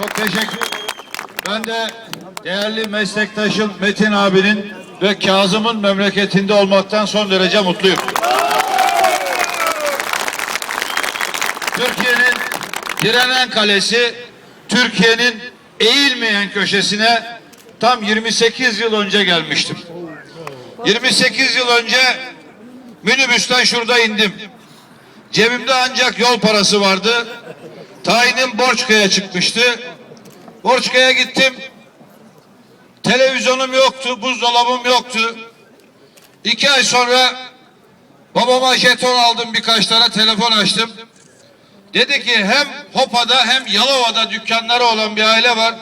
Çok teşekkür ederim. Ben de değerli meslektaşım Metin abinin ve Kazım'ın memleketinde olmaktan son derece mutluyum. Türkiye'nin direnen kalesi, Türkiye'nin eğilmeyen köşesine tam 28 yıl önce gelmiştim. 28 yıl önce minibüsten şurada indim. Cebimde ancak yol parası vardı. Tayinim Borçka'ya çıkmıştı. Borçka'ya gittim. Televizyonum yoktu, buzdolabım yoktu. İki ay sonra babama jeton aldım birkaç tane telefon açtım. Dedi ki hem Hopa'da hem Yalova'da dükkanları olan bir aile var.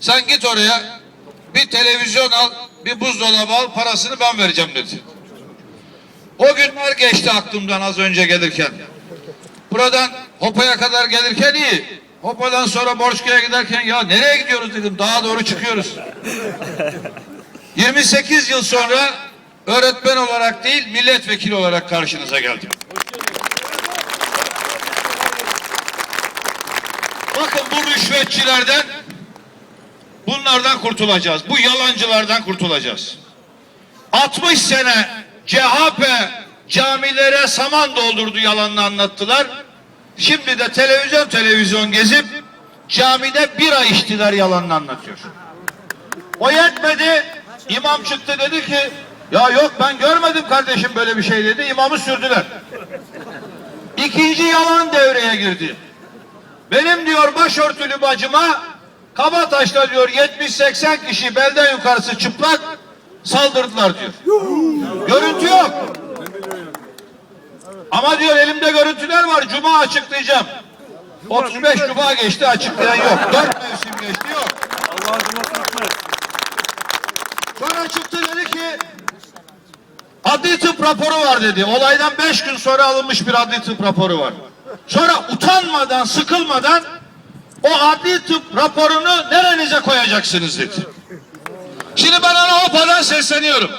Sen git oraya bir televizyon al, bir buzdolabı al, parasını ben vereceğim dedi. O günler geçti aklımdan az önce gelirken. Buradan Hopa'ya kadar gelirken iyi. Hopa'dan sonra Borçka'ya giderken ya nereye gidiyoruz dedim. Daha doğru çıkıyoruz. 28 yıl sonra öğretmen olarak değil milletvekili olarak karşınıza geldim. Bakın bu rüşvetçilerden bunlardan kurtulacağız. Bu yalancılardan kurtulacağız. 60 sene CHP camilere saman doldurdu yalanını anlattılar. Şimdi de televizyon televizyon gezip camide bira içtiler yalanını anlatıyor. O yetmedi. İmam çıktı dedi ki ya yok ben görmedim kardeşim böyle bir şey dedi. İmamı sürdüler. İkinci yalan devreye girdi. Benim diyor başörtülü bacıma Kabataş'ta diyor 70-80 kişi belden yukarısı çıplak saldırdılar diyor. Görüntü yok. Ama diyor elimde görüntüler var. Cuma açıklayacağım. 35 Cuma geçti açıklayan yok. 4 mevsim geçti yok. Sonra çıktı dedi ki adli tıp raporu var dedi. Olaydan 5 gün sonra alınmış bir adli tıp raporu var. Sonra utanmadan, sıkılmadan o adli tıp raporunu nerenize koyacaksınız dedi. Şimdi ben ona Hopa'dan sesleniyorum.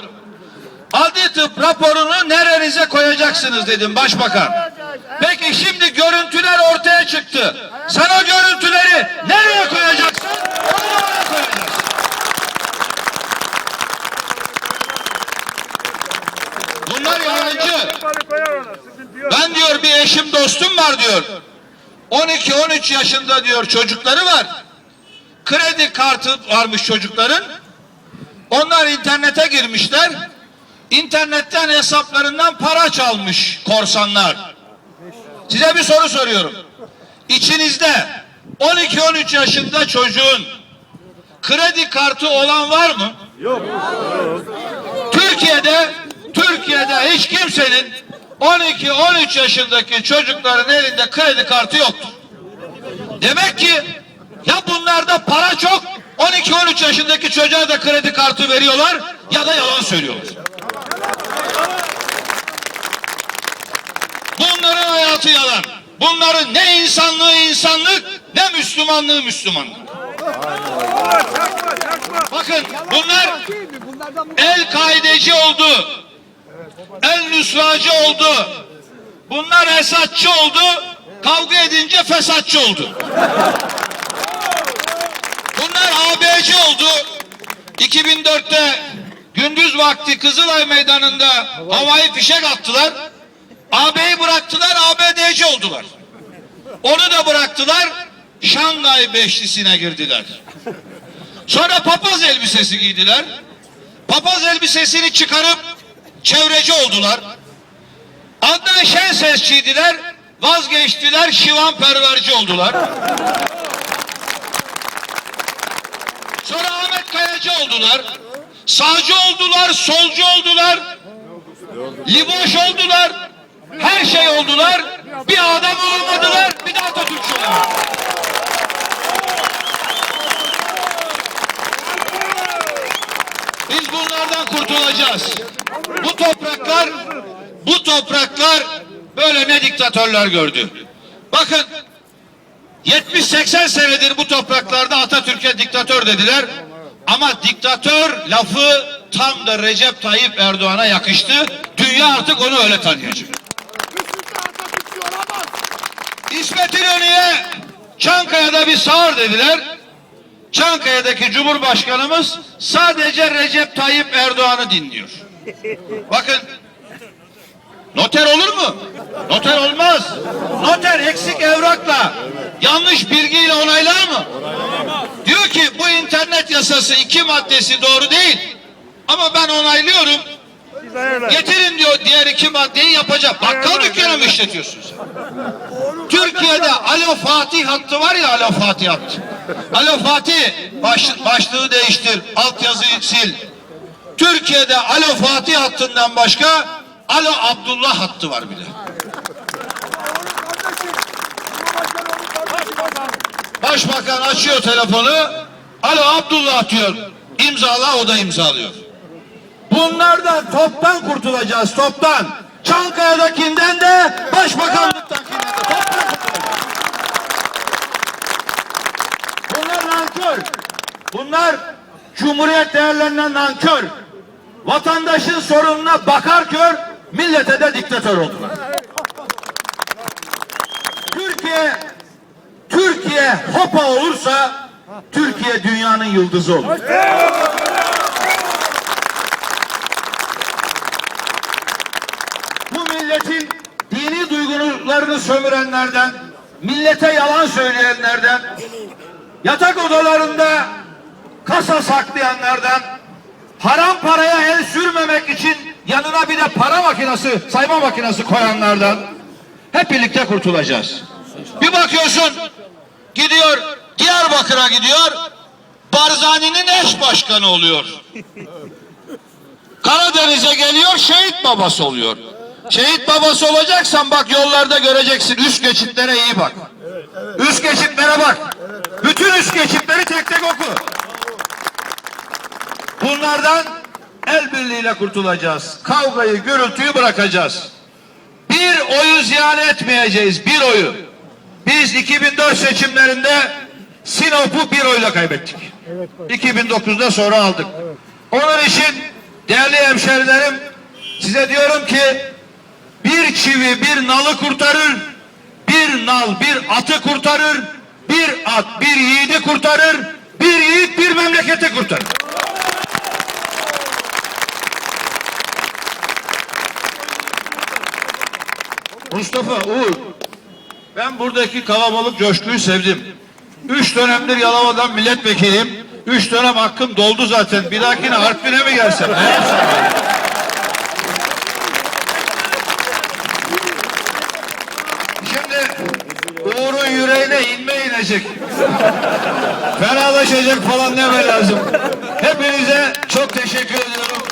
Adli tıp raporunu nerenize koyacaksınız dedim başbakan. Peki şimdi görüntüler ortaya çıktı. Sen o görüntüleri nereye koyacaksın? Bunlar yalancı. Ben diyor bir eşim dostum var diyor. 12-13 yaşında diyor çocukları var. Kredi kartı varmış çocukların. Onlar internete girmişler. İnternetten hesaplarından para çalmış korsanlar. Size bir soru soruyorum. İçinizde 12-13 yaşında çocuğun kredi kartı olan var mı? Yok. Türkiye'de Türkiye'de hiç kimsenin 12-13 yaşındaki çocukların elinde kredi kartı yoktur. Demek ki ya bunlarda para çok 12-13 yaşındaki çocuğa da kredi kartı veriyorlar ya da yalan söylüyorlar. Bunların hayatı yalan. Bunların ne insanlığı insanlık ne Müslümanlığı Müslümanlık. Bakın bunlar el kaideci oldu. El nusracı oldu. Bunlar esatçı oldu. Kavga edince fesatçı oldu. Bunlar ABC oldu. 2004'te gündüz vakti Kızılay Meydanı'nda havai fişek attılar. AB'yi bıraktılar, ABD'ci oldular. Onu da bıraktılar, Şangay Beşlisi'ne girdiler. Sonra papaz elbisesi giydiler. Papaz elbisesini çıkarıp çevreci oldular. Adnan Şensesçiydiler, vazgeçtiler, şivan perverci oldular. Sonra Ahmet Kayacı oldular. Sağcı oldular, solcu oldular. Liboş oldular. Her şey oldular. Bir adam olamadılar, bir de Atatürkçü oldular. Biz bunlardan kurtulacağız. Bu topraklar, bu topraklar böyle ne diktatörler gördü. Bakın 70-80 senedir bu topraklarda Atatürk'e diktatör dediler. Ama diktatör lafı tam da Recep Tayyip Erdoğan'a yakıştı. Dünya artık onu öyle tanıyacak. İsmet İnönü'ye Çankaya'da bir sağır dediler. Çankaya'daki Cumhurbaşkanımız sadece Recep Tayyip Erdoğan'ı dinliyor. Bakın noter olur mu? Noter olmaz. Noter eksik evrakla yanlış bilgiyle onaylar mı? Diyor ki bu internet yasası iki maddesi doğru değil. Ama ben onaylıyorum. Getirin diyor diğer iki maddeyi yapacağım. Bakkal dükkanı mı işletiyorsun sen? Türkiye'de Alo Fatih hattı var ya Alo Fatih hattı. Alo Fatih baş, başlığı değiştir, altyazıyı sil. Türkiye'de Alo Fatih hattından başka Alo Abdullah hattı var bile. Başbakan açıyor telefonu. Alo Abdullah diyor. İmzala o da imzalıyor. Bunlardan toptan kurtulacağız toptan. Çankaya'dakinden de başbakanlıktakinden de toptan. Bunlar nankör. Bunlar cumhuriyet değerlerinden nankör. Vatandaşın sorununa bakar kör, millete de diktatör oldular. Türkiye Türkiye hopa olursa Türkiye dünyanın yıldızı olur. Duygularını sömürenlerden, millete yalan söyleyenlerden, yatak odalarında kasa saklayanlardan, haram paraya el sürmemek için yanına bir de para makinesi, sayma makinesi koyanlardan hep birlikte kurtulacağız. Bir bakıyorsun gidiyor Diyarbakır'a gidiyor Barzani'nin eş başkanı oluyor. Karadeniz'e geliyor şehit babası oluyor. Şehit babası olacaksan bak yollarda göreceksin üst geçitlere iyi bak. Üst geçitlere bak. Bütün üst geçitleri tek tek oku. Bunlardan el birliğiyle kurtulacağız. Kavgayı, gürültüyü bırakacağız. Bir oyu ziyan etmeyeceğiz. Bir oyu. Biz 2004 seçimlerinde Sinop'u bir oyla kaybettik. 2009'da sonra aldık. Onun için değerli hemşerilerim size diyorum ki bir çivi bir nalı kurtarır, bir nal bir atı kurtarır, bir at bir yiğidi kurtarır, bir yiğit bir memleketi kurtarır. Mustafa Uğur ben buradaki kalabalık coşkuyu sevdim. Üç dönemdir Yalova'dan milletvekiliyim. Üç dönem hakkım doldu zaten. Bir dahakine Artvin'e mi gelsem? Fenalaşacak falan deme lazım. Hepinize çok teşekkür ediyorum.